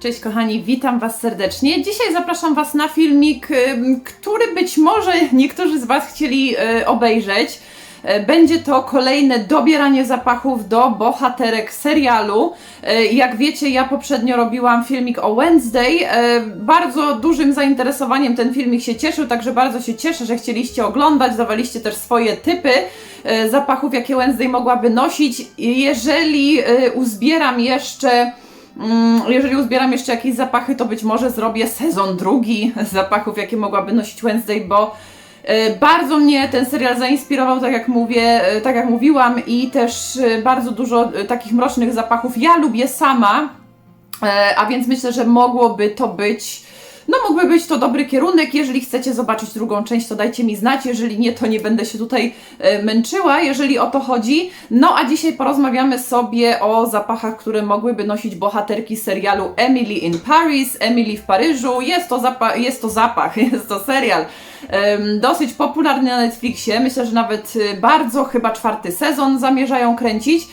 Cześć kochani, witam Was serdecznie. Dzisiaj zapraszam Was na filmik, ym, który być może niektórzy z Was chcieli y, obejrzeć. E, Będzie to kolejne dobieranie zapachów do bohaterek serialu. Jak wiecie, ja poprzednio robiłam filmik o Wednesday. Bardzo dużym zainteresowaniem ten filmik się cieszył, także bardzo się cieszę, że chcieliście oglądać, dawaliście też swoje typy zapachów, jakie Wednesday mogłaby nosić. Jeżeli uzbieram jeszcze Jeżeli uzbieram jeszcze jakieś zapachy, to być może zrobię sezon drugi zapachów, jakie mogłaby nosić Wednesday, bo e, bardzo mnie ten serial zainspirował, tak jak mówię, e, tak jak mówiłam, i też e, bardzo dużo takich mrocznych zapachów ja lubię sama, a więc myślę, że mogłoby to być. No, mógłby być to dobry kierunek. Jeżeli chcecie zobaczyć drugą część, to dajcie mi znać. Jeżeli nie, to nie będę się tutaj e, męczyła, jeżeli o to chodzi. No, a dzisiaj porozmawiamy sobie o zapachach, które mogłyby nosić bohaterki serialu Emily in Paris, Emily w Paryżu. Jest to, zapa- jest to zapach, jest to serial dosyć popularny na Netflixie. Myślę, że nawet y, bardzo, chyba czwarty sezon zamierzają kręcić.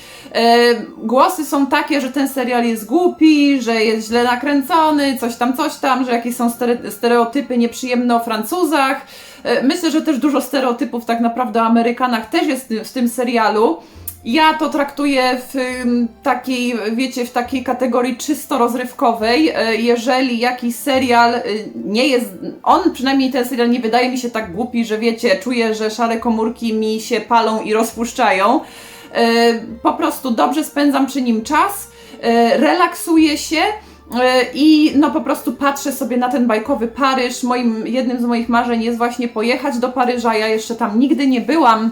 Głosy są takie, że ten serial jest głupi, że jest źle nakręcony, coś tam, coś tam, że jakieś są stere- stereotypy nieprzyjemne o Francuzach. E, Myślę, że też dużo stereotypów tak naprawdę o Amerykanach też jest w tym serialu. Ja to traktuję w takiej, wiecie, w takiej kategorii czysto rozrywkowej. E, Jeżeli jakiś serial y, nie jest, on przynajmniej ten serial nie wydaje mi się tak głupi, że wiecie, czuję, że szare komórki mi się palą i rozpuszczają. E, Po prostu dobrze spędzam przy nim czas, e, relaksuję się. I no po prostu patrzę sobie na ten bajkowy Paryż. Moim, jednym z moich marzeń jest właśnie pojechać do Paryża. Ja jeszcze tam nigdy nie byłam.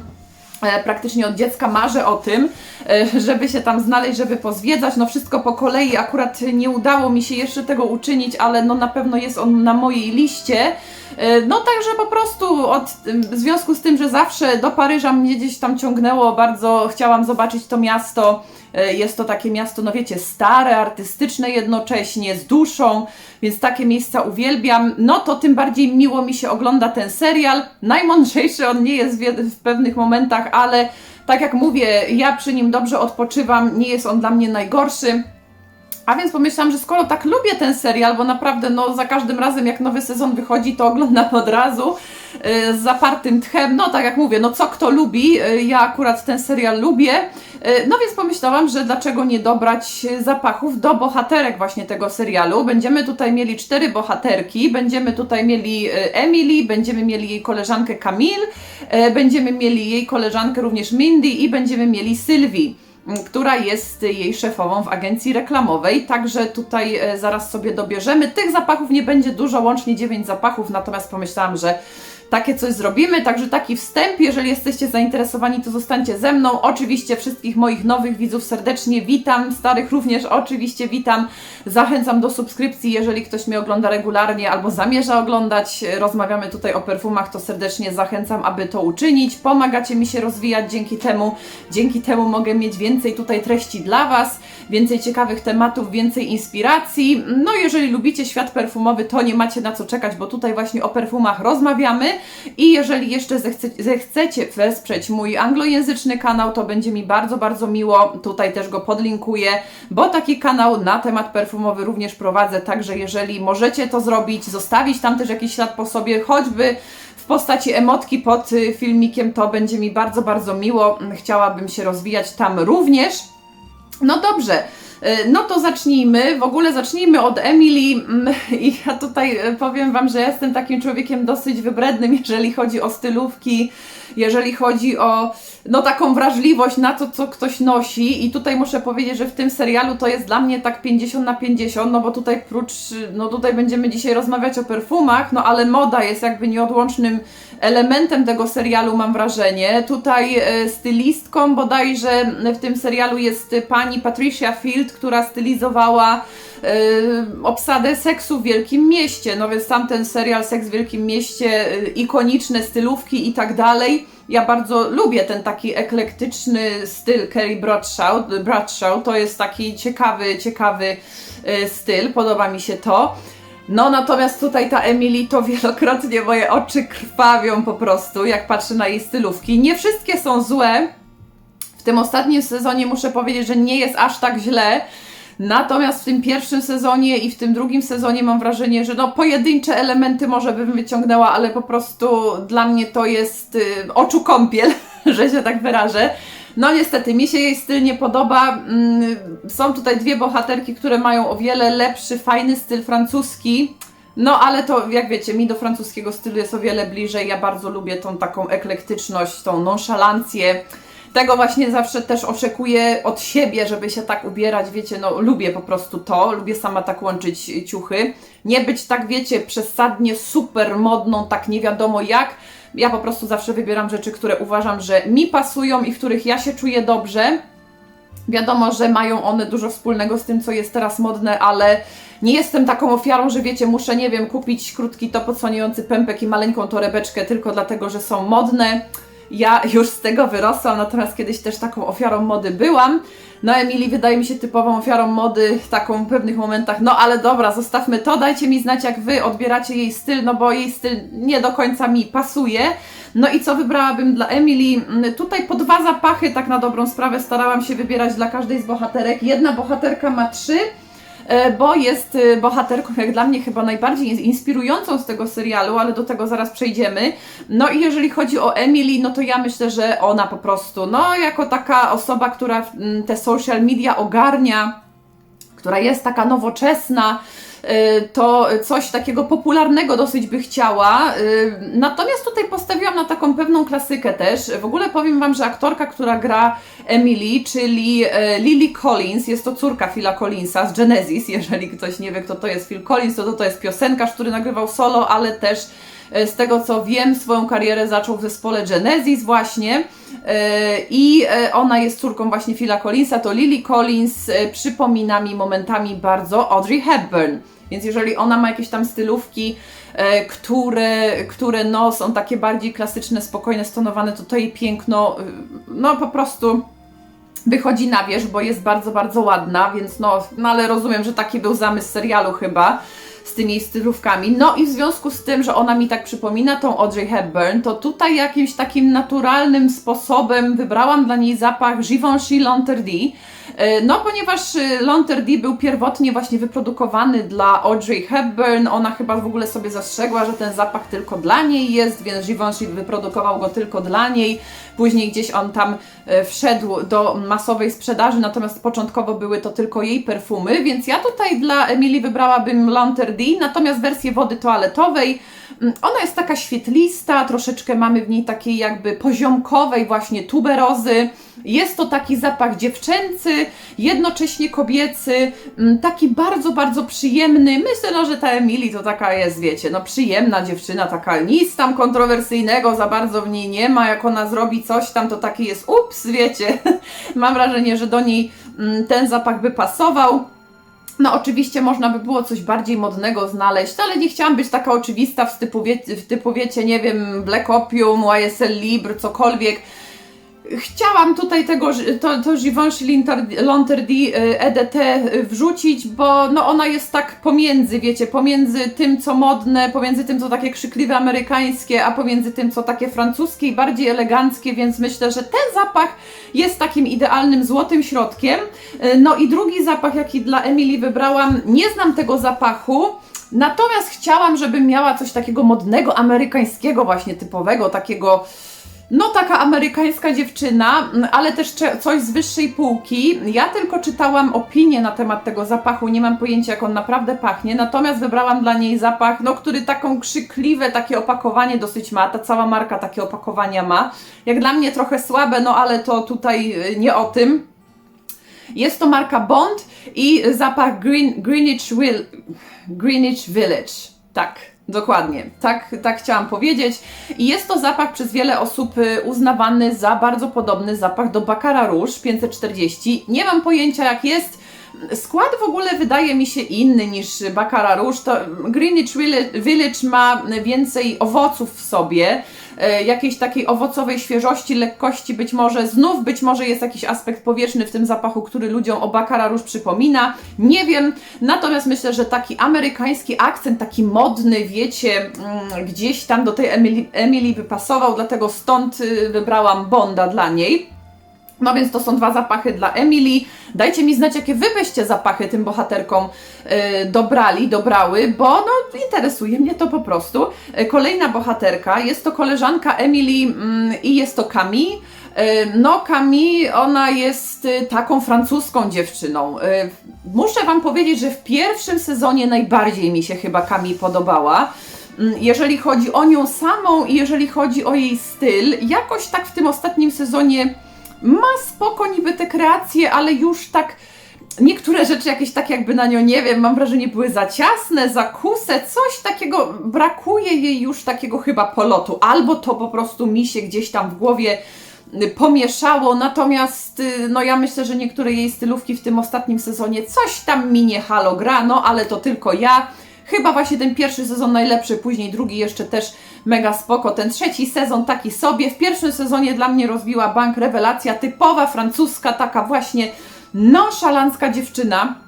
E, Praktycznie od dziecka marzę o tym, e, żeby się tam znaleźć, żeby pozwiedzać. No wszystko po kolei, akurat nie udało mi się jeszcze tego uczynić, ale no na pewno jest on na mojej liście. E, No także po prostu od, w związku z tym, że zawsze do Paryża mnie gdzieś tam ciągnęło, bardzo chciałam zobaczyć to miasto. E, Jest to takie miasto, no wiecie, stare, artystyczne jednocześnie, z duszą, więc takie miejsca uwielbiam. No to tym bardziej miło mi się ogląda ten serial. Najmądrzejszy on nie jest w, pewnych momentach, ale tak jak mówię, ja przy nim dobrze odpoczywam, nie jest on dla mnie najgorszy. A więc pomyślałam, że skoro tak lubię ten serial, bo naprawdę no, za każdym razem jak nowy sezon wychodzi, to oglądam od razu yy, z zapartym tchem. No tak jak mówię, no co kto lubi, yy, ja akurat ten serial lubię. Yy, no więc pomyślałam, że dlaczego nie dobrać zapachów do bohaterek właśnie tego serialu. Będziemy tutaj mieli cztery bohaterki, będziemy tutaj mieli Emily, będziemy mieli jej koleżankę Camille, będziemy mieli jej koleżankę również Mindy i będziemy mieli Sylwii która jest jej szefową w agencji reklamowej, także tutaj e, zaraz sobie dobierzemy. Tych zapachów nie będzie dużo, łącznie 9 zapachów, natomiast pomyślałam, że takie coś zrobimy, także taki wstęp, jeżeli jesteście zainteresowani, to zostańcie ze mną. Oczywiście wszystkich moich nowych widzów serdecznie witam, starych również oczywiście witam. Zachęcam do subskrypcji, jeżeli ktoś mnie ogląda regularnie albo zamierza oglądać. Rozmawiamy tutaj o perfumach, to serdecznie zachęcam, aby to uczynić. Pomagacie mi się rozwijać dzięki temu. Dzięki temu mogę mieć więcej tutaj treści dla Was, więcej ciekawych tematów, więcej inspiracji. No, jeżeli lubicie świat perfumowy, to nie macie na co czekać, bo tutaj właśnie o perfumach rozmawiamy. I jeżeli jeszcze zechce, zechcecie wesprzeć mój anglojęzyczny kanał, to będzie mi bardzo, bardzo miło. Tutaj też go podlinkuję, bo taki kanał na temat perfumowy również prowadzę. Także jeżeli możecie to zrobić, zostawić tam też jakiś ślad po sobie, choćby w postaci emotki pod y, filmikiem, to będzie mi bardzo, bardzo miło. Chciałabym się rozwijać tam również. No dobrze. y, No to zacznijmy. W ogóle zacznijmy od Emily. Mm, I ja tutaj y, powiem Wam, że jestem takim człowiekiem dosyć wybrednym, jeżeli chodzi o stylówki, jeżeli chodzi o no taką wrażliwość na to, co ktoś nosi. I tutaj muszę powiedzieć, że w tym serialu to jest dla mnie tak 50 na 50, no bo tutaj prócz, no tutaj będziemy dzisiaj rozmawiać o perfumach, no ale moda jest jakby nieodłącznym elementem tego serialu, mam wrażenie. Tutaj e, stylistką bodajże w tym serialu jest pani Patricia Field, która stylizowała e, obsadę seksu w Wielkim Mieście. No więc tamten serial Seks w Wielkim Mieście, e, ikoniczne stylówki i tak dalej. Ja bardzo lubię ten taki eklektyczny styl Kerry Bradshaw. Bradshaw to jest taki ciekawy, ciekawy styl, podoba mi się to. No natomiast tutaj ta Emily to wielokrotnie moje oczy krwawią po prostu, jak patrzę na jej stylówki. Nie wszystkie są złe. W tym ostatnim sezonie muszę powiedzieć, że nie jest aż tak źle. Natomiast w tym pierwszym sezonie i w tym drugim sezonie mam wrażenie, że no pojedyncze elementy może bym wyciągnęła, ale po prostu dla mnie to jest y, oczu kąpiel, że się tak wyrażę. No niestety, mi się jej styl nie podoba. Mm, Są tutaj dwie bohaterki, które mają o wiele lepszy, fajny styl francuski. No ale to, jak wiecie, mi do francuskiego stylu jest o wiele bliżej. Ja bardzo lubię tą taką eklektyczność, tą nonszalancję. Tego właśnie zawsze też oczekuję od siebie, żeby się tak ubierać, wiecie, no lubię po prostu to, lubię sama tak łączyć ciuchy. Nie być tak, wiecie, przesadnie super modną, tak nie wiadomo jak. Ja po prostu zawsze wybieram rzeczy, które uważam, że mi pasują i w których ja się czuję dobrze. Wiadomo, że mają one dużo wspólnego z tym, co jest teraz modne, ale nie jestem taką ofiarą, że wiecie, muszę, nie wiem, kupić krótki top pępek i maleńką torebeczkę tylko dlatego, że są modne. Ja już z tego wyrosłam, natomiast kiedyś też taką ofiarą mody byłam. No Emily wydaje mi się typową ofiarą mody, taką w pewnych momentach, no ale dobra, zostawmy to, dajcie mi znać jak Wy odbieracie jej styl, no bo jej styl nie do końca mi pasuje. No i co wybrałabym dla Emily? Mm, Tutaj po dwa zapachy, tak na dobrą sprawę, starałam się wybierać dla każdej z bohaterek. Jedna bohaterka ma trzy, bo jest e, bohaterką, jak dla mnie, chyba najbardziej inspirującą z tego serialu, ale do tego zaraz przejdziemy. No i jeżeli chodzi o Emily, no to ja myślę, że ona po prostu, no jako taka osoba, która mm, te social media ogarnia, która jest taka nowoczesna, y, to coś takiego popularnego dosyć by chciała. Y, Natomiast tutaj postawiłam na taką pewną klasykę też. W ogóle powiem Wam, że aktorka, która gra Emily, czyli e, Lily Collins, jest to córka Phila Collinsa z Genesis. Jeżeli ktoś nie wie, kto to jest Phil Collins, to to, to jest piosenkarz, który nagrywał solo, ale też e, z tego co wiem, swoją karierę zaczął w zespole Genesis właśnie E, i ona jest córką właśnie Phila Collinsa, to Lily Collins przypomina mi momentami bardzo Audrey Hepburn. Więc jeżeli ona ma jakieś tam stylówki, e, które, które no, są takie bardziej klasyczne, spokojne, stonowane, to to jej piękno, e, no po prostu wychodzi na wierzch, bo jest bardzo, bardzo ładna, więc no, no ale rozumiem, że taki był zamysł serialu chyba z tymi stylówkami. No i w związku z tym, że ona mi tak przypomina tą Audrey Hepburn, to tutaj jakimś takim naturalnym sposobem wybrałam dla niej zapach Givenchy Lanterdy. E, No, ponieważ e, Lanterdy był pierwotnie właśnie wyprodukowany dla Audrey Hepburn, ona chyba w ogóle sobie zastrzegła, że ten zapach tylko dla niej jest, więc Givenchy wyprodukował go tylko dla niej. Później gdzieś on tam e, wszedł do masowej sprzedaży, natomiast początkowo były to tylko jej perfumy, więc ja tutaj dla Emily wybrałabym Lanterdy, natomiast wersję wody toaletowej. Mm, Ona jest taka świetlista, troszeczkę mamy w niej takiej jakby poziomkowej właśnie tuberozy. Jest to taki zapach dziewczęcy, jednocześnie kobiecy, mm, taki bardzo, bardzo przyjemny. Myślę, no, że ta Emily to taka jest, wiecie, no przyjemna dziewczyna, taka nic tam kontrowersyjnego za bardzo w niej nie ma. Jak ona zrobi coś tam, to taki jest ups, wiecie. Mam wrażenie, że do niej mm, ten zapach by pasował. No oczywiście można by było coś bardziej modnego znaleźć, ale nie chciałam być taka oczywista w typu, wie, w typu wiecie, nie wiem, Black Opium, YSL Libre, cokolwiek. Chciałam tutaj tego, to, to Givenchy Lanterdy y, EDT y, wrzucić, bo no ona jest tak pomiędzy, wiecie, pomiędzy tym co modne, pomiędzy tym co takie krzykliwe amerykańskie, a pomiędzy tym co takie francuskie i bardziej eleganckie, więc myślę, że ten zapach jest takim idealnym złotym środkiem. Y, No i drugi zapach, jaki dla Emily wybrałam, nie znam tego zapachu, natomiast chciałam, żeby miała coś takiego modnego, amerykańskiego właśnie, typowego, takiego no taka amerykańska dziewczyna, ale też coś z wyższej półki. Ja tylko czytałam opinie na temat tego zapachu, nie mam pojęcia jak on naprawdę pachnie, natomiast wybrałam dla niej zapach, no który taką krzykliwe takie opakowanie dosyć ma, ta cała marka takie opakowania ma. Jak dla mnie trochę słabe, no ale to tutaj y, nie o tym. Jest to marka Bond i zapach Green, Greenwich, Will, Greenwich Village. Tak, dokładnie. Tak, tak chciałam powiedzieć. I jest to zapach przez wiele osób y, uznawany za bardzo podobny zapach do Baccarat Rouge 540. Nie mam pojęcia jak jest. Skład w ogóle wydaje mi się inny niż Baccarat. To Greenwich Village ma więcej owoców w sobie, e, jakiejś takiej owocowej świeżości, lekkości, być może znów, być może jest jakiś aspekt powietrzny w tym zapachu, który ludziom o Baccarat przypomina. Nie wiem, natomiast myślę, że taki amerykański akcent, taki modny, wiecie, mm, gdzieś tam do tej Emily, Emily by pasował, dlatego stąd y, wybrałam Bonda dla niej. No więc to są dwa zapachy dla Emily. Dajcie mi znać, jakie wy byście zapachy tym bohaterkom y, dobrali, dobrały, bo no interesuje mnie to po prostu. Y, kolejna bohaterka, jest to koleżanka Emily mm, i jest to Camille. Y, No, Camille, ona jest y, taką francuską dziewczyną. Muszę Wam powiedzieć, że w pierwszym sezonie najbardziej mi się chyba Camille podobała. Mm, Jeżeli chodzi o nią samą i jeżeli chodzi o jej styl, jakoś tak w tym ostatnim sezonie ma spoko niby te kreacje, ale już tak niektóre rzeczy jakieś tak jakby na nią, nie wiem, mam wrażenie były za ciasne, za kuse, coś takiego, brakuje jej już takiego chyba polotu, albo to po prostu mi się gdzieś tam w głowie y, pomieszało, natomiast y, no ja myślę, że niektóre jej stylówki w tym ostatnim sezonie coś tam mi nie halo gra, no ale to tylko ja. Chyba właśnie ten pierwszy sezon najlepszy, później drugi jeszcze też mega spoko. Ten trzeci sezon taki sobie. W pierwszym sezonie dla mnie rozbiła bank rewelacja, typowa francuska, taka właśnie nonszalancka dziewczyna.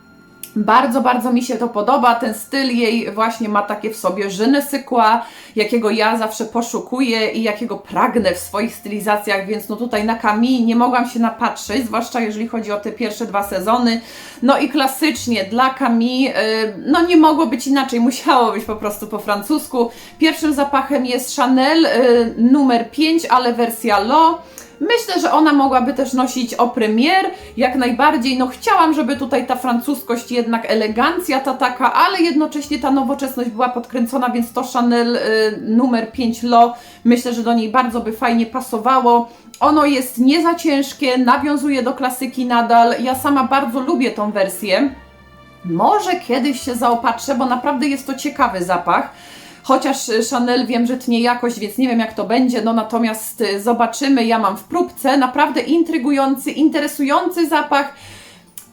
Bardzo, bardzo mi się to podoba. Ten styl jej właśnie ma takie w sobie sais quoi, jakiego ja zawsze poszukuję i jakiego pragnę w swoich stylizacjach, więc no tutaj na Camille nie mogłam się napatrzeć, zwłaszcza jeżeli chodzi o te pierwsze dwa sezony. No i klasycznie dla Camille, y, no nie mogło być inaczej, musiało być po prostu po francusku. Pierwszym zapachem jest Chanel y, numer 5, ale wersja Lo. Myślę, że ona mogłaby też nosić o premier, jak najbardziej. No chciałam, żeby tutaj ta francuskość, jednak elegancja ta taka, ale jednocześnie ta nowoczesność była podkręcona, więc to Chanel y, numer 5 Lo, myślę, że do niej bardzo by fajnie pasowało. Ono jest nie za ciężkie, nawiązuje do klasyki nadal. Ja sama bardzo lubię tą wersję. Może kiedyś się zaopatrzę, bo naprawdę jest to ciekawy zapach. Chociaż Chanel wiem, że tnie jakość, więc nie wiem jak to będzie, no natomiast y, zobaczymy. Ja mam w próbce naprawdę intrygujący, interesujący zapach.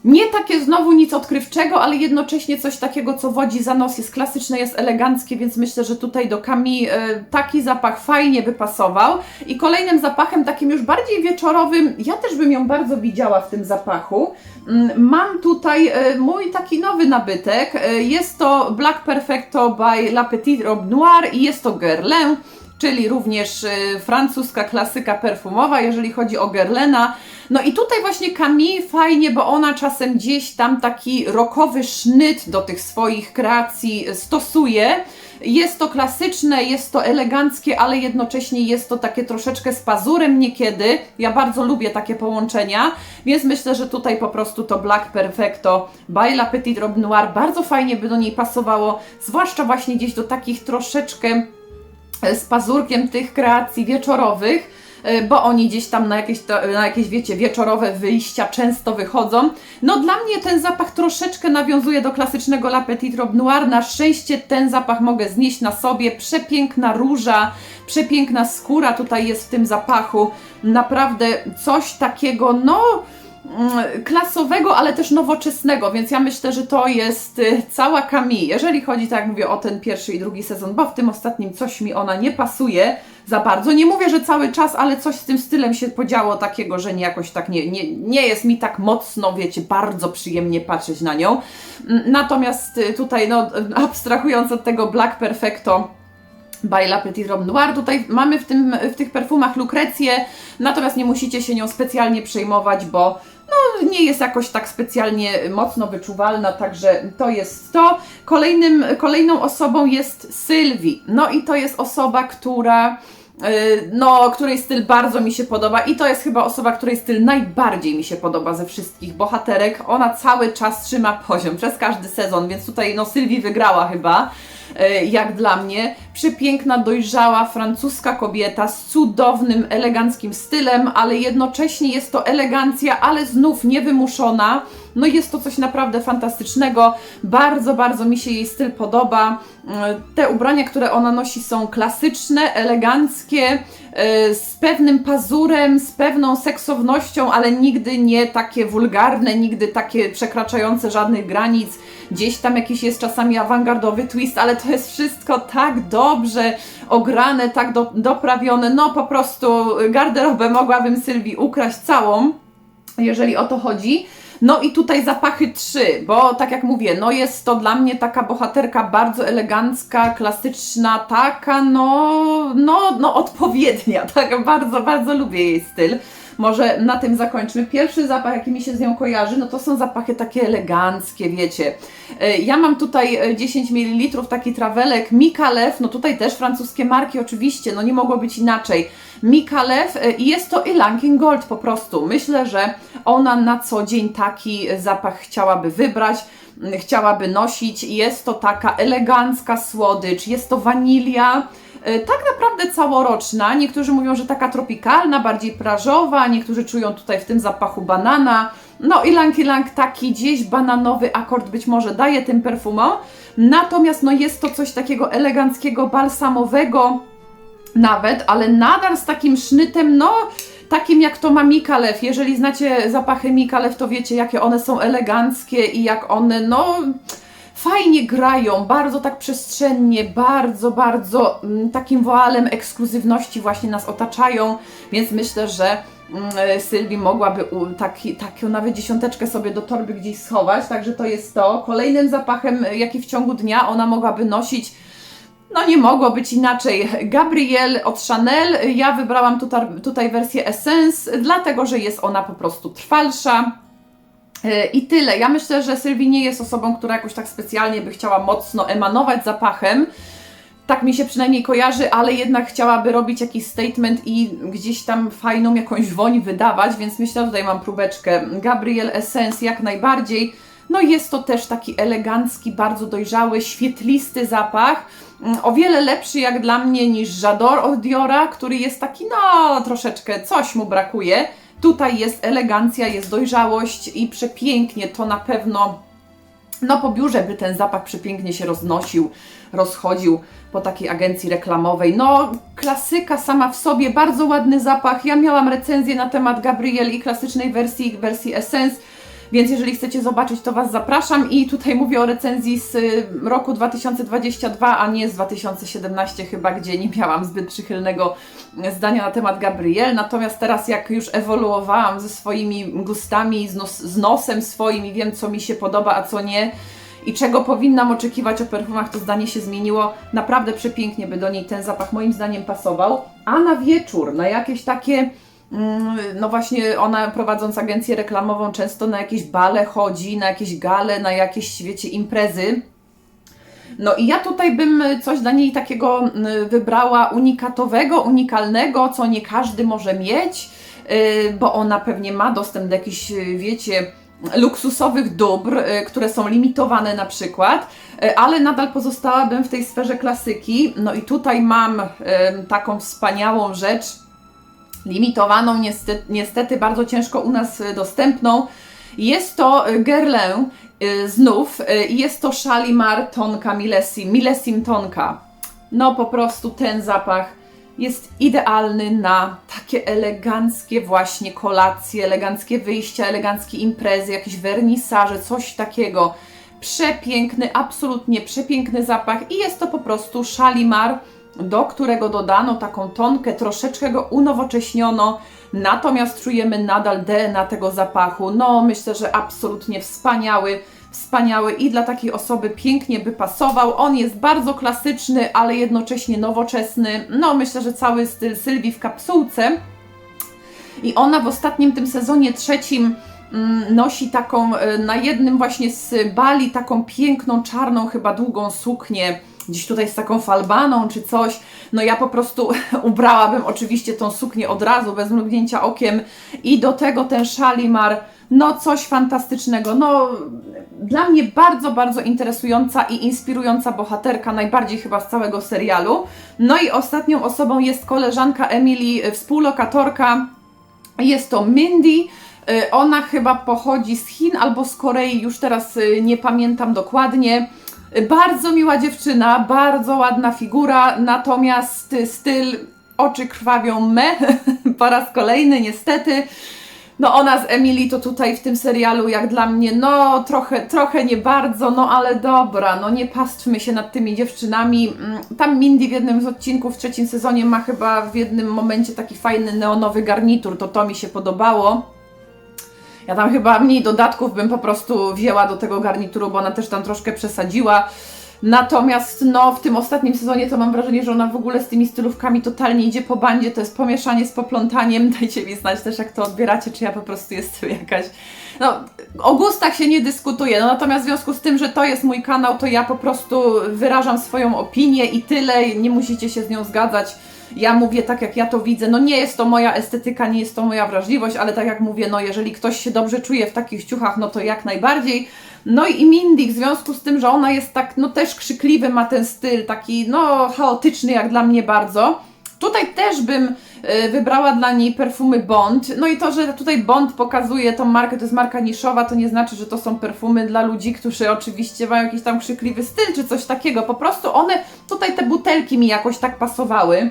Nie takie znowu nic odkrywczego, ale jednocześnie coś takiego, co wodzi za nos, jest klasyczne, jest eleganckie, więc myślę, że tutaj do Camille y, taki zapach fajnie by pasował. I kolejnym zapachem, takim już bardziej wieczorowym, ja też bym ją bardzo widziała w tym zapachu. Mm, Mam tutaj y, mój taki nowy nabytek. Y, Jest to Black Perfecto by La Petite Robe Noire i jest to Guerlain czyli również y, francuska klasyka perfumowa, jeżeli chodzi o Guerlaina. No i tutaj właśnie Camille fajnie, bo ona czasem gdzieś tam taki rokowy sznyt do tych swoich kreacji stosuje. Jest to klasyczne, jest to eleganckie, ale jednocześnie jest to takie troszeczkę z pazurem niekiedy. Ja bardzo lubię takie połączenia, więc myślę, że tutaj po prostu to Black Perfecto by La Petite Robe Noire bardzo fajnie by do niej pasowało, zwłaszcza właśnie gdzieś do takich troszeczkę z pazurkiem tych kreacji wieczorowych, e, bo oni gdzieś tam na jakieś, na jakieś, wiecie, wieczorowe wyjścia często wychodzą. No dla mnie ten zapach troszeczkę nawiązuje do klasycznego La Petite Robe Noire. Na szczęście ten zapach mogę znieść na sobie. Przepiękna róża, przepiękna skóra tutaj jest w tym zapachu. Naprawdę coś takiego, no klasowego, ale też nowoczesnego, więc ja myślę, że to jest y, cała Camille. Jeżeli chodzi, tak jak mówię, o ten pierwszy i drugi sezon, bo w tym ostatnim coś mi ona nie pasuje za bardzo. Nie mówię, że cały czas, ale coś z tym stylem się podziało takiego, że nie jakoś tak nie, nie, nie jest mi tak mocno, wiecie, bardzo przyjemnie patrzeć na nią. Mm, Natomiast y, tutaj, no, abstrahując od tego Black Perfecto, by La Petite Robe Noire. Tutaj mamy w, tym, w tych perfumach lukrecję, natomiast nie musicie się nią specjalnie przejmować, bo no, nie jest jakoś tak specjalnie mocno wyczuwalna, także to jest to. Kolejnym, kolejną osobą jest Sylwii. No i to jest osoba, która y, no, której styl bardzo mi się podoba i to jest chyba osoba, której styl najbardziej mi się podoba ze wszystkich bohaterek. Ona cały czas trzyma poziom przez każdy sezon, więc tutaj no Sylwii wygrała chyba, jak dla mnie. Przepiękna, dojrzała francuska kobieta z cudownym, eleganckim stylem, ale jednocześnie jest to elegancja, ale znów niewymuszona. No jest to coś naprawdę fantastycznego. Bardzo, bardzo mi się jej styl podoba. E, Te ubrania, które ona nosi są klasyczne, eleganckie, e, z pewnym pazurem, z pewną seksownością, ale nigdy nie takie wulgarne, nigdy takie przekraczające żadnych granic. Gdzieś tam jakiś jest czasami awangardowy twist, ale to jest wszystko tak dobrze ograne, tak do, doprawione. No po prostu garderobę mogłabym Sylwii ukraść całą jeżeli o to chodzi. No i tutaj zapachy trzy, bo tak jak mówię, no jest to dla mnie taka bohaterka bardzo elegancka, klasyczna, taka no, no, no odpowiednia, tak bardzo, bardzo lubię jej styl. może na tym zakończmy. Pierwszy zapach, jaki mi się z nią kojarzy, no to są zapachy takie eleganckie, wiecie. E, Ja mam tutaj e, 10 ml taki trawelek Mikalew, no tutaj też francuskie marki oczywiście, no nie mogło być inaczej. Mikalew e, i jest to Elankin Gold po prostu. Myślę, że ona na co dzień taki zapach chciałaby wybrać, chciałaby nosić. Jest to taka elegancka słodycz, jest to wanilia. e, Tak naprawdę całoroczna. Niektórzy mówią, że taka tropikalna, bardziej prażowa, niektórzy czują tutaj w tym zapachu banana. No i Lang Lang taki gdzieś bananowy akord być może daje tym perfumom. Natomiast no jest to coś takiego eleganckiego, balsamowego nawet, ale nadal z takim sznytem, no takim jak to ma Mikalew. Jeżeli znacie zapachy Mikalew, to wiecie jakie one są eleganckie i jak one, no fajnie grają, bardzo tak przestrzennie, bardzo, bardzo mm, takim woalem ekskluzywności właśnie nas otaczają, więc myślę, że mm, Sylwii mogłaby taki, taką nawet dziesiąteczkę sobie do torby gdzieś schować, także to jest to. Kolejnym zapachem, jaki w ciągu dnia ona mogłaby nosić, no nie mogło być inaczej. Gabrielle od Chanel. Ja wybrałam tutaj, tutaj wersję Essence, dlatego że jest ona po prostu trwalsza. Yy, I tyle. Ja myślę, że Sylwii nie jest osobą, która jakoś tak specjalnie by chciała mocno emanować zapachem. Tak mi się przynajmniej kojarzy, ale jednak chciałaby robić jakiś statement i gdzieś tam fajną jakąś woń wydawać, więc myślę, tutaj mam próbeczkę. Gabrielle Essence jak najbardziej. No jest to też taki elegancki, bardzo dojrzały, świetlisty zapach. Mm, O wiele lepszy jak dla mnie niż J'adore od Diora, który jest taki, no troszeczkę coś mu brakuje. Tutaj jest elegancja, jest dojrzałość i przepięknie to na pewno no po biurze by ten zapach przepięknie się roznosił, rozchodził po takiej agencji reklamowej. No klasyka sama w sobie, bardzo ładny zapach. Ja miałam recenzję na temat Gabrielle i klasycznej wersji, wersji Essence, więc jeżeli chcecie zobaczyć, to Was zapraszam i tutaj mówię o recenzji z y, roku 2022, a nie z 2017 chyba, gdzie nie miałam zbyt przychylnego zdania na temat Gabrielle. Natomiast teraz jak już ewoluowałam ze swoimi gustami, z, nos, z nosem swoim i wiem, co mi się podoba, a co nie, i czego powinnam oczekiwać o perfumach, to zdanie się zmieniło. Naprawdę przepięknie by do niej ten zapach moim zdaniem pasował. A na wieczór, na jakieś takie, no właśnie ona prowadząc agencję reklamową często na jakieś bale chodzi, na jakieś gale, na jakieś, wiecie, imprezy. No i ja tutaj bym coś dla niej takiego mm, wybrała unikatowego, unikalnego, co nie każdy może mieć, yy, bo ona pewnie ma dostęp do jakichś, yy, wiecie, luksusowych dóbr, y, które są limitowane na przykład, y, ale nadal pozostałabym w tej sferze klasyki. No i tutaj mam y, taką wspaniałą rzecz, limitowaną, niestety, niestety bardzo ciężko u nas y, dostępną. Jest to y, Guerlain y, znów i jest to Shalimar Tonka Milesim, Milesim Tonka. No po prostu ten zapach jest idealny na takie eleganckie właśnie kolacje, eleganckie wyjścia, eleganckie imprezy, jakieś wernisaże, coś takiego. Przepiękny, absolutnie przepiękny zapach i jest to po prostu Shalimar, do którego dodano taką tonkę, troszeczkę go unowocześniono, natomiast czujemy nadal DNA tego zapachu. No, myślę, że absolutnie wspaniały, wspaniały i dla takiej osoby pięknie by pasował. On jest bardzo klasyczny, ale jednocześnie nowoczesny. No, myślę, że cały styl Sylwii w kapsułce. I ona w ostatnim tym sezonie trzecim mm, nosi taką e, na jednym właśnie z bali taką piękną, czarną, chyba długą suknię. Gdzieś tutaj z taką falbaną czy coś. No ja po prostu ubrałabym oczywiście tą suknię od razu, bez mrugnięcia okiem. I do tego ten szalimar, no coś fantastycznego. No dla mnie bardzo, bardzo interesująca i inspirująca bohaterka, najbardziej chyba z całego serialu. No i ostatnią osobą jest koleżanka Emily, współlokatorka. Jest to Mindy. Y, Ona chyba pochodzi z Chin albo z Korei, już teraz y, nie pamiętam dokładnie. Bardzo miła dziewczyna, bardzo ładna figura, natomiast styl oczy krwawią me po raz kolejny niestety. No ona z Emily to tutaj w tym serialu jak dla mnie, no trochę, trochę nie bardzo, no ale dobra, no nie pastwmy się nad tymi dziewczynami. Mm, Tam Mindy w jednym z odcinków w trzecim sezonie ma chyba w jednym momencie taki fajny neonowy garnitur, to to mi się podobało. Ja tam chyba mniej dodatków bym po prostu wzięła do tego garnituru, bo ona też tam troszkę przesadziła. Natomiast no, w tym ostatnim sezonie to mam wrażenie, że ona w ogóle z tymi stylówkami totalnie idzie po bandzie, to jest pomieszanie z poplątaniem. Dajcie mi znać też, jak to odbieracie, czy ja po prostu jestem jakaś... No, o gustach się nie dyskutuje, no, natomiast w związku z tym, że to jest mój kanał, to ja po prostu wyrażam swoją opinię i tyle, nie musicie się z nią zgadzać. Ja mówię tak, jak ja to widzę. No nie jest to moja estetyka, nie jest to moja wrażliwość, ale tak jak mówię, no jeżeli ktoś się dobrze czuje w takich ciuchach, no to jak najbardziej. No i Mindy, w związku z tym, że ona jest tak, no też krzykliwy, ma ten styl taki, no chaotyczny jak dla mnie bardzo. Tutaj też bym y, wybrała dla niej perfumy Bond. No i to, że tutaj Bond pokazuje tą markę, to jest marka niszowa, to nie znaczy, że to są perfumy dla ludzi, którzy oczywiście mają jakiś tam krzykliwy styl czy coś takiego. Po prostu one, tutaj te butelki mi jakoś tak pasowały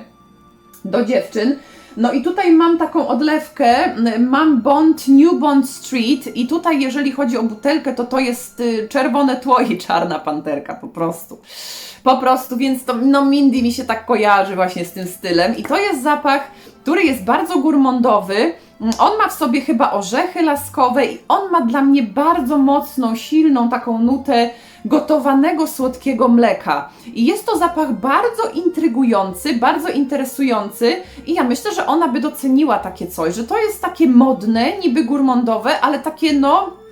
do dziewczyn. No i tutaj mam taką odlewkę, mam Bond New Bond Street i tutaj jeżeli chodzi o butelkę, to to jest y, czerwone tło i czarna panterka po prostu. Po prostu, więc to, no Mindy mi się tak kojarzy właśnie z tym stylem i to jest zapach, który jest bardzo gurmondowy, on ma w sobie chyba orzechy laskowe i on ma dla mnie bardzo mocną, silną taką nutę gotowanego słodkiego mleka. I jest to zapach bardzo intrygujący, bardzo interesujący i ja myślę, że ona by doceniła takie coś, że to jest takie modne, niby gurmondowe, ale takie no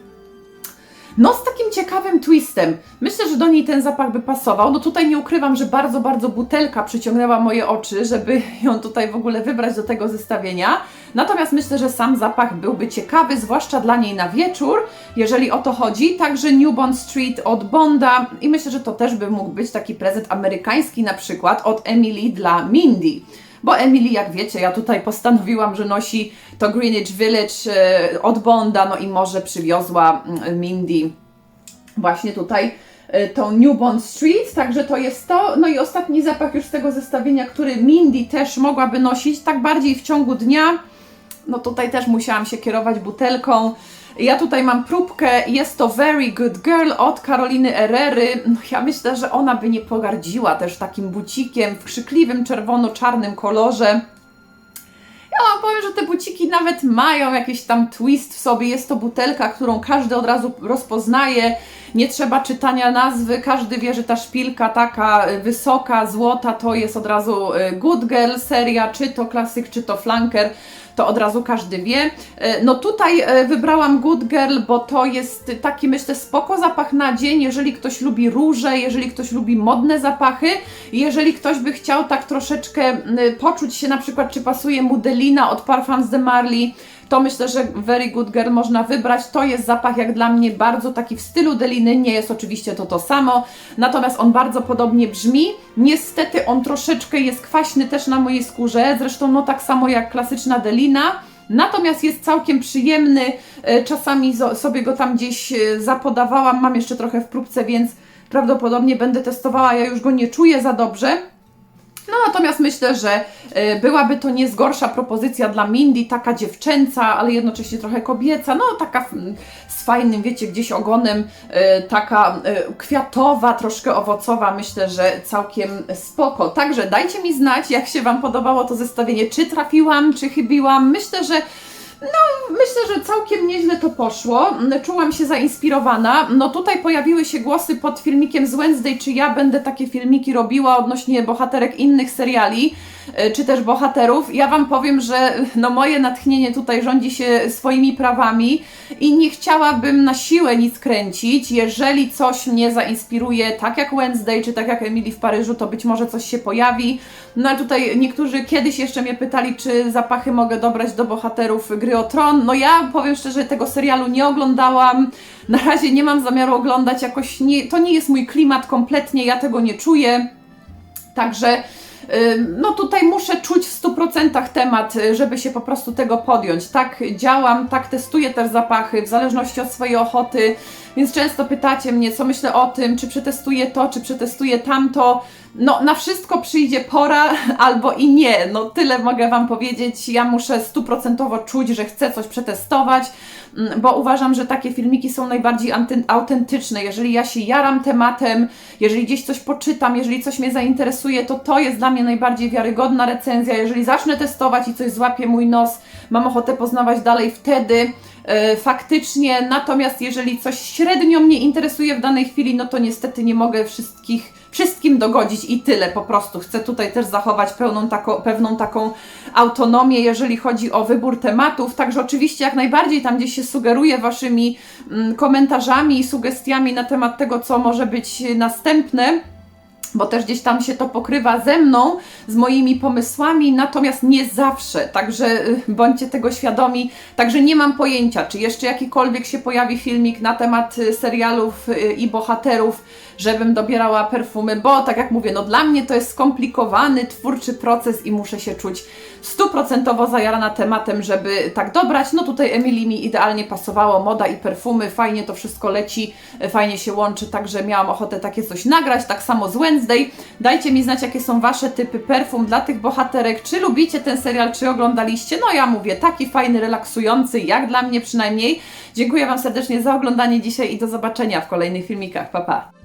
no z takim ciekawym twistem. Myślę, że do niej ten zapach by pasował. No tutaj nie ukrywam, że bardzo, bardzo butelka przyciągnęła moje oczy, żeby ją tutaj w ogóle wybrać do tego zestawienia. Natomiast myślę, że sam zapach byłby ciekawy, zwłaszcza dla niej na wieczór, jeżeli o to chodzi. Także New Bond Street od Bonda i myślę, że to też by mógł być taki prezent amerykański na przykład od Emily dla Mindy bo Emily, jak wiecie, ja tutaj postanowiłam, że nosi to Greenwich Village e, od Bonda, no i może przywiozła mm, Mindy właśnie tutaj e, tą New Bond Street, także to jest to. No i ostatni zapach już z tego zestawienia, który Mindy też mogłaby nosić, tak bardziej w ciągu dnia. No tutaj też musiałam się kierować butelką. Ja tutaj mam próbkę, jest to Very Good Girl od Karoliny Herrery. No ja myślę, że ona by nie pogardziła też takim bucikiem w krzykliwym czerwono-czarnym kolorze. Ja wam powiem, że te buciki nawet mają jakiś tam twist w sobie. Jest to butelka, którą każdy od razu rozpoznaje. Nie trzeba czytania nazwy, każdy wie, że ta szpilka taka wysoka, złota to jest od razu y, Good Girl seria, czy to klasyk, czy to flanker to od razu każdy wie. E, no tutaj e, wybrałam Good Girl, bo to jest taki myślę spoko zapach na dzień, jeżeli ktoś lubi róże, jeżeli ktoś lubi modne zapachy, jeżeli ktoś by chciał tak troszeczkę poczuć się na przykład, czy pasuje mu Delina od Parfums de Marly, to myślę, że Very Good Girl można wybrać. To jest zapach jak dla mnie bardzo taki w stylu Deliny, nie jest oczywiście to to samo, natomiast on bardzo podobnie brzmi. Niestety on troszeczkę jest kwaśny też na mojej skórze, zresztą no tak samo jak klasyczna Delina. Natomiast jest całkiem przyjemny, e, czasami sobie go tam gdzieś e, zapodawałam, mam jeszcze trochę w próbce, więc prawdopodobnie będę testowała, ja już go nie czuję za dobrze. No natomiast myślę, że y, byłaby to nie gorsza propozycja dla Mindy, taka dziewczęca, ale jednocześnie trochę kobieca, no taka z fajnym, wiecie, gdzieś ogonem, y, taka y, kwiatowa, troszkę owocowa, myślę, że całkiem spoko. Także dajcie mi znać, jak się Wam podobało to zestawienie, czy trafiłam, czy chybiłam. Myślę, że no, myślę, że całkiem nieźle to poszło. Czułam się zainspirowana. No tutaj pojawiły się głosy pod filmikiem z Wednesday, czy ja będę takie filmiki robiła odnośnie bohaterek innych seriali. E, czy też bohaterów. Ja Wam powiem, że no moje natchnienie tutaj rządzi się swoimi prawami i nie chciałabym na siłę nic kręcić. Jeżeli coś mnie zainspiruje, tak jak Wednesday, czy tak jak Emily w Paryżu, to być może coś się pojawi. No ale tutaj niektórzy kiedyś jeszcze mnie pytali, czy zapachy mogę dobrać do bohaterów gry o Tron. No ja powiem szczerze, tego serialu nie oglądałam. Na razie nie mam zamiaru oglądać jakoś, nie, to nie jest mój klimat kompletnie, ja tego nie czuję. Także no tutaj muszę czuć w 100% temat, y, żeby się po prostu tego podjąć. Tak działam, tak testuję też zapachy, w zależności od swojej ochoty, więc często pytacie mnie, co myślę o tym, czy przetestuję to, czy przetestuję tamto. No, na wszystko przyjdzie pora albo i nie. No, tyle mogę Wam powiedzieć. Ja muszę stuprocentowo czuć, że chcę coś przetestować, mm, bo uważam, że takie filmiki są najbardziej autentyczne. Jeżeli ja się jaram tematem, jeżeli gdzieś coś poczytam, jeżeli coś mnie zainteresuje, to to jest dla mnie najbardziej wiarygodna recenzja. Jeżeli zacznę testować i coś złapie mój nos, mam ochotę poznawać dalej, wtedy faktycznie, natomiast jeżeli coś średnio mnie interesuje w danej chwili, no to niestety nie mogę wszystkich, wszystkim dogodzić i tyle po prostu. Chcę tutaj też zachować pełną tako, pewną taką autonomię, jeżeli chodzi o wybór tematów, także oczywiście jak najbardziej tam gdzieś się sugeruję Waszymi mm, komentarzami i sugestiami na temat tego, co może być następne bo też gdzieś tam się to pokrywa ze mną, z moimi pomysłami, natomiast nie zawsze, także y, bądźcie tego świadomi. Także nie mam pojęcia, czy jeszcze jakikolwiek się pojawi filmik na temat y, serialów y, i bohaterów, żebym dobierała perfumy, bo tak jak mówię, no dla mnie to jest skomplikowany, twórczy proces i muszę się czuć stuprocentowo zajarana tematem, żeby tak dobrać. No tutaj Emily mi idealnie pasowało, moda i perfumy, fajnie to wszystko leci, fajnie się łączy, także miałam ochotę takie coś nagrać, tak samo z Wednesday. Dajcie mi znać, jakie są Wasze typy perfum dla tych bohaterek, czy lubicie ten serial, czy oglądaliście. No ja mówię, taki fajny, relaksujący, jak dla mnie przynajmniej. Dziękuję Wam serdecznie za oglądanie dzisiaj i do zobaczenia w kolejnych filmikach. Pa, pa!